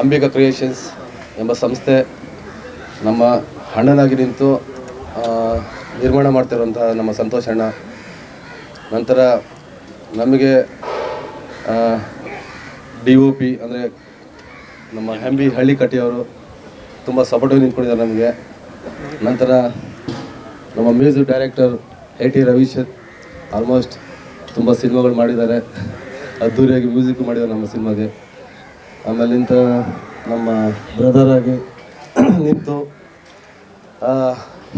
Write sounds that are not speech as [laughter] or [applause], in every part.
Ambika creations ಎಂಬ ಸಂಸ್ಥೆ ನಮ್ಮ ಅಣ್ಣನಾಗಿ ನಿಂತು ನಿರ್ಮಾಣ ಮಾಡ್ತಿರುವಂತಹ ನಮ್ಮ ಸಂತೋಷ್ ಅಣ್ಣ. ನಂತರ ನಮಗೆ ಡಿ ಒ ಪಿ ಅಂದರೆ ನಮ್ಮ ಹೆಂಬಿ ಹಳ್ಳಿ ಕಟ್ಟಿಯವರು ತುಂಬ ಸಪೋರ್ಟಿವ್ ನಿಂತ್ಕೊಂಡಿದ್ದಾರೆ ನಮಗೆ. ನಂತರ ನಮ್ಮ music director A T Ravish almost ತುಂಬ ಸಿನಿಮಾಗಳು ಮಾಡಿದ್ದಾರೆ. ಅದ್ದೂರಿಯಾಗಿ ಮ್ಯೂಸಿಕ್ ಮಾಡಿದ್ದಾರೆ ನಮ್ಮ ಸಿನಿಮಾಗೆ. ಆಮೇಲೆ ನಿಂತ ನಮ್ಮ ಬ್ರದರ್ ಆಗಿ [clears throat] ನಿಂತು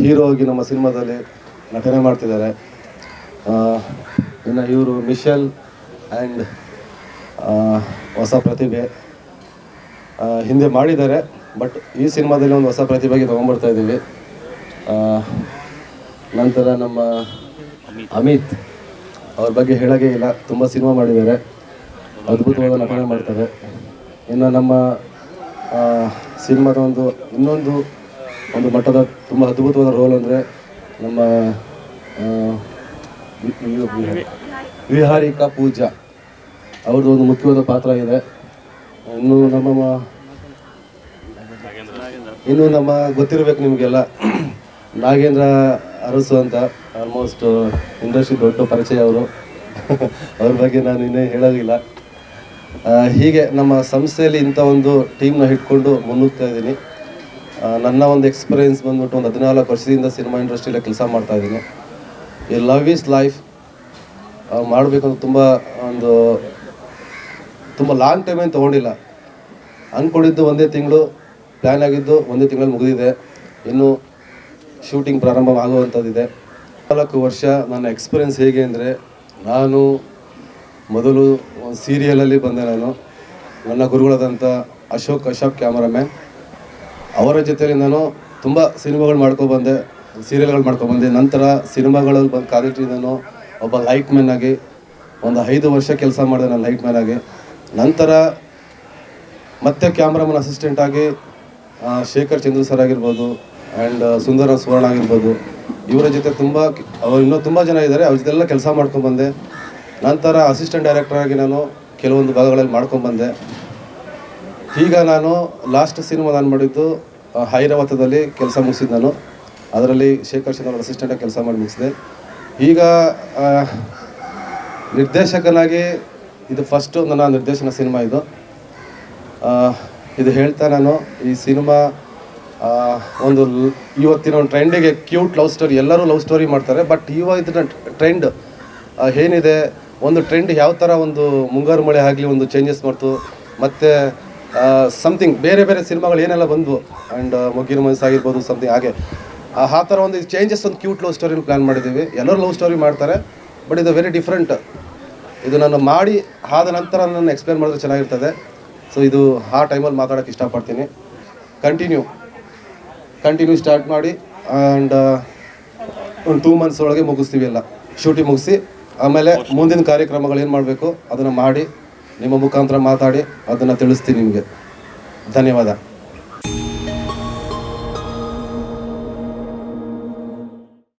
ಹೀರೋ ಆಗಿ ನಮ್ಮ ಸಿನಿಮಾದಲ್ಲಿ ನಟನೆ ಮಾಡ್ತಿದ್ದಾರೆ. ಇನ್ನು ಇವರು ಮಿಶೆಲ್ ಆ್ಯಂಡ್ ಹೊಸ ಪ್ರತಿಭೆ. ಹಿಂದೆ ಮಾಡಿದ್ದಾರೆ, ಬಟ್ ಈ ಸಿನಿಮಾದಲ್ಲಿ ಒಂದು ಹೊಸ ಪ್ರತಿಭೆಗೆ ತೊಗೊಂಬರ್ತಾ ಇದ್ದೀವಿ. ನಂತರ ನಮ್ಮ ಅಮಿತ್ ಅವ್ರ ಬಗ್ಗೆ ಹೇಳೋದೇ ಇಲ್ಲ, ತುಂಬ ಸಿನಿಮಾ ಮಾಡಿದ್ದಾರೆ. ಅದ್ಭುತವಾದ ನಟನೆ ಮಾಡ್ತಾರೆ. ಇನ್ನು ನಮ್ಮ ಸಿನಿಮಾದ ಒಂದು, ಇನ್ನೊಂದು ಒಂದು ಮಟ್ಟದ ತುಂಬ ಅದ್ಭುತವಾದ ರೋಲ್ ಅಂದರೆ ನಮ್ಮ ವಿಹಾರಿಕಾ ಪೂಜಾ. ಅವ್ರದ್ದು ಒಂದು ಮುಖ್ಯವಾದ ಪಾತ್ರ ಇದೆ. ಇನ್ನು ನಮ್ಮ ಇನ್ನು ನಮ್ಮ ಗೊತ್ತಿರಬೇಕು ನಿಮಗೆಲ್ಲ. ನಾಗೇಂದ್ರ ಅರಸು ಅಂತ ಆಲ್ಮೋಸ್ಟ್ ಇಂಡಸ್ಟ್ರಿ ದೊಡ್ಡ ಪರಿಚಯ ಅವರು. [laughs] ಅವ್ರ ಬಗ್ಗೆ ನಾನು ಇನ್ನೇ ಹೇಳೋದಿಲ್ಲ. ಹೀಗೆ ನಮ್ಮ ಸಂಸ್ಥೆಯಲ್ಲಿ ಇಂಥ ಒಂದು ಟೀಮ್ನ ಹಿಡ್ಕೊಂಡು ಮುನ್ನುಗ್ತಾ ಇದ್ದೀನಿ. ನನ್ನ ಒಂದು ಎಕ್ಸ್ಪೀರಿಯನ್ಸ್ ಬಂದ್ಬಿಟ್ಟು ಒಂದು ಹದಿನಾಲ್ಕು ವರ್ಷದಿಂದ ಸಿನಿಮಾ ಇಂಡಸ್ಟ್ರಿಯಲ್ಲಿ ಕೆಲಸ ಮಾಡ್ತಾ ಇದ್ದೀನಿ. ಈ ಲವ್ ಈಸ್ ಲೈಫ್ ಮಾಡಬೇಕಂತ ತುಂಬ ಒಂದು, ತುಂಬ ಲಾಂಗ್ ಟೈಮ್ ಏನು ತೊಗೊಂಡಿಲ್ಲ. ಅಂದ್ಕೊಂಡಿದ್ದು ಒಂದೇ ತಿಂಗಳು ಪ್ಲ್ಯಾನ್ ಆಗಿದ್ದು ಒಂದೇ ತಿಂಗಳಲ್ಲಿ ಮುಗಿದಿದೆ. ಇನ್ನು ಶೂಟಿಂಗ್ ಪ್ರಾರಂಭ ಆಗುವಂಥದ್ದಿದೆ ನಾಲ್ಕು ವರ್ಷ ನನ್ನ ಎಕ್ಸ್ಪೀರಿಯನ್ಸ್ ಹೇಗೆ ಅಂದರೆ, ನಾನು ಮೊದಲು ಸೀರಿಯಲಲ್ಲಿ ಬಂದೆ ನಾನು. ನನ್ನ ಗುರುಗಳಾದಂಥ ಅಶೋಕ್ ಅಶೋಕ್ ಕ್ಯಾಮರಾಮ್ಯಾನ್. ಅವರ ಜೊತೆಯಲ್ಲಿ ನಾನು ತುಂಬ ಸಿನಿಮಾಗಳು ಮಾಡ್ಕೊಬಂದೆ ಸೀರಿಯಲ್ಗಳು ಮಾಡ್ಕೊಬಂದೆ ನಂತರ ಸಿನಿಮಾಗಳಲ್ಲಿ ಬಂದು ಕಾದಿಟ್ಟು ನಾನು ಒಬ್ಬ ಲೈಟ್ ಮ್ಯಾನ್ ಆಗಿ, ಒಂದು ಐದು ವರ್ಷ ಕೆಲಸ ಮಾಡಿದೆ ನಾನು ಲೈಟ್ ಮ್ಯಾನ್ ಆಗಿ. ನಂತರ ಮತ್ತೆ ಕ್ಯಾಮ್ರಾಮನ್ ಅಸಿಸ್ಟೆಂಟ್ ಆಗಿ ಶೇಖರ್ ಚಂದ್ರ ಸರ್ ಆಗಿರ್ಬೋದು ಆ್ಯಂಡ್ ಸುಂದರ ಸುವರ್ಣ ಆಗಿರ್ಬೋದು. ಇವರ ಜೊತೆ ತುಂಬ, ಅವ್ರು ಇನ್ನೂ ತುಂಬ ಜನ ಇದ್ದಾರೆ, ಅವ್ರ ಜೊತೆಲ್ಲ ಕೆಲಸ ಮಾಡ್ಕೊಂಡ್ಬಂದೆ ನಂತರ ಅಸಿಸ್ಟೆಂಟ್ ಡೈರೆಕ್ಟರ್ ಆಗಿ ನಾನು ಕೆಲವೊಂದು ಭಾಗಗಳಲ್ಲಿ ಮಾಡ್ಕೊಂಡ್ಬಂದೆ ಈಗ ನಾನು ಲಾಸ್ಟ್ ಸಿನಿಮಾ ನಾನು ಮಾಡಿದ್ದು ಹೈರಾವತದಲ್ಲಿ ಕೆಲಸ ಮುಗಿಸಿದ್ದು ನಾನು. ಅದರಲ್ಲಿ ಶೇಖರ್ ಚಂದ್ರ ಅಸಿಸ್ಟೆಂಟಾಗಿ ಕೆಲಸ ಮಾಡಿ ಮುಗಿಸಿದೆ. ಈಗ ನಿರ್ದೇಶಕನಾಗಿ ಇದು ಫಸ್ಟು ನನ್ನ ನಿರ್ದೇಶನ ಸಿನಿಮಾ ಇದು. ಇದು ಹೇಳ್ತಾ ನಾನು, ಈ ಸಿನಿಮಾ ಒಂದು ಇವತ್ತಿನ ಒಂದು ಟ್ರೆಂಡಿಗೆ ಕ್ಯೂಟ್ ಲವ್ ಸ್ಟೋರಿ ಎಲ್ಲರೂ ಲವ್ ಸ್ಟೋರಿ ಮಾಡ್ತಾರೆ ಬಟ್ ಇವತ್ತಿನ ಟ್ರೆಂಡ್ ಏನಿದೆ ಒಂದು ಟ್ರೆಂಡ್ ಯಾವ ಥರ ಒಂದು ಮುಂಗಾರು ಮಳೆ ಆಗಲಿ ಒಂದು ಚೇಂಜಸ್ ಮಾಡ್ತು, ಮತ್ತು ಸಮಥಿಂಗ್ ಬೇರೆ ಬೇರೆ ಸಿನಿಮಾಗಳು ಏನೆಲ್ಲ ಬಂದವು ಆ್ಯಂಡ್ ಮೊಗ್ಗಿನ ಮನಸ್ಸು ಆಗಿರ್ಬೋದು ಸಮಥಿಂಗ್ ಹಾಗೆ. ಆ ಥರ ಒಂದು ಚೇಂಜಸ್ ಒಂದು ಕ್ಯೂಟ್ ಲವ್ ಸ್ಟೋರಿನ ಪ್ಲ್ಯಾನ್ ಮಾಡಿದ್ದೀವಿ. ಎಲ್ಲರೂ ಲವ್ ಸ್ಟೋರಿ ಮಾಡ್ತಾರೆ ಬಟ್ ಇದು ವೆರಿ ಡಿಫ್ರೆಂಟ್ ಇದು ನಾನು ಮಾಡಿ ಆದ ನಂತರ ನಾನು ಎಕ್ಸ್ಪ್ಲೇನ್ ಮಾಡಿದ್ರೆ ಚೆನ್ನಾಗಿರ್ತದೆ. ಸೊ ಇದು ಆ ಟೈಮಲ್ಲಿ ಮಾತಾಡೋಕ್ಕೆ ಇಷ್ಟಪಡ್ತೀನಿ. ಕಂಟಿನ್ಯೂ ಕಂಟಿನ್ಯೂ ಸ್ಟಾರ್ಟ್ ಮಾಡಿ ಆ್ಯಂಡ್ ಒಂದು ಟೂ ಮಂತ್ಸ್ ಒಳಗೆ ಮುಗಿಸ್ತೀವಿ ಎಲ್ಲ. ಶೂಟಿಂಗ್ ಮುಗಿಸಿ ಆಮೇಲೆ ಮುಂದಿನ ಕಾರ್ಯಕ್ರಮಗಳು ಏನು ಮಾಡಬೇಕು? ಅದನ್ನು ಮಾಡಿ ನಿಮ್ಮ ಮುಖಾಂತರ ಮಾತಾಡಿ ಅದನ್ನು ತಿಳಿಸ್ತೀನಿ ನಿಮಗೆ. ಧನ್ಯವಾದ.